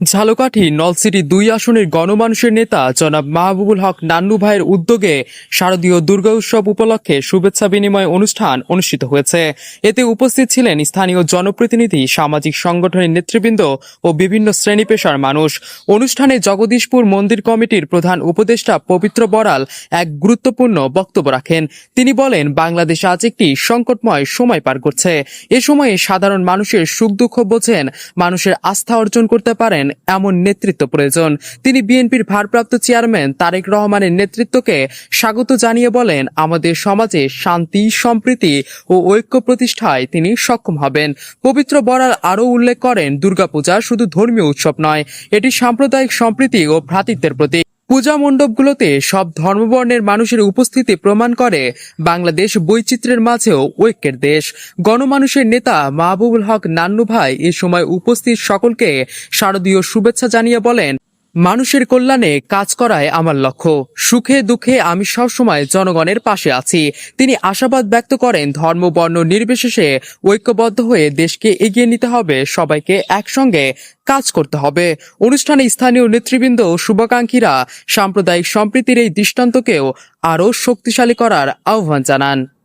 ঝালকাঠি নলসিটি দুই আসনের গণমানুষের নেতা জনাব মাহবুবুল হক নান্নু ভাইয়ের উদ্যোগে শারদীয় দুর্গা উৎসব উপলক্ষে শুভেচ্ছা বিনিময় অনুষ্ঠান অনুষ্ঠিত হয়েছে। এতে উপস্থিত ছিলেন স্থানীয় জনপ্রতিনিধি, সামাজিক সংগঠনের নেতৃবৃন্দ ও বিভিন্ন শ্রেণি পেশার মানুষ। অনুষ্ঠানে জগদীশপুর মন্দির কমিটির প্রধান উপদেষ্টা পবিত্র বড়াল এক গুরুত্বপূর্ণ বক্তব্য রাখেন। তিনি বলেন, বাংলাদেশ আজ একটি সংকটময় সময় পার করছে। এ সময়ে সাধারণ মানুষের সুখ দুঃখ বোঝেন, মানুষের আস্থা অর্জন করতে পারেন এমন নেতৃত্ব প্রয়োজন। তিনি বিএনপির ভারপ্রাপ্ত চেয়ারম্যান তারেক রহমানের নেতৃত্বকে স্বাগত জানিয়ে বলেন, আমাদের সমাজে শান্তি, সম্প্রীতি ও ঐক্য প্রতিষ্ঠায় তিনি সক্ষম হবেন। পবিত্র বরাল আরও উল্লেখ করেন, দুর্গাপূজা শুধু ধর্মীয় উৎসব নয়, এটি সাম্প্রদায়িক সম্প্রীতি ও ভ্রাতৃত্বের প্রতীক। পূজা মণ্ডপগুলোতে সব ধর্মবর্ণের মানুষের উপস্থিতি প্রমাণ করে বাংলাদেশ বৈচিত্র্যের মাঝেও ঐক্যের দেশ। গণমানুষের নেতা মাহবুবুল হক নান্নু ভাই এ সময় উপস্থিত সকলকে শারদীয় শুভেচ্ছা জানিয়ে বলেন মানুষের কল্যাণে কাজ করায় আমার লক্ষ্য। সুখে দুঃখে আমি সবসময় জনগণের পাশে আছি। তিনি আশাবাদ ব্যক্ত করেন, ধর্ম, বর্ণ নির্বিশেষে ঐক্যবদ্ধ হয়ে দেশকে এগিয়ে নিতে হবে, সবাইকে একসঙ্গে কাজ করতে হবে। অনুষ্ঠানে স্থানীয় নেতৃবৃন্দ শুভাকাঙ্ক্ষীরা সাম্প্রদায়িক সম্প্রীতির এই দৃষ্টান্তকেও আরও শক্তিশালী করার আহ্বান জানান।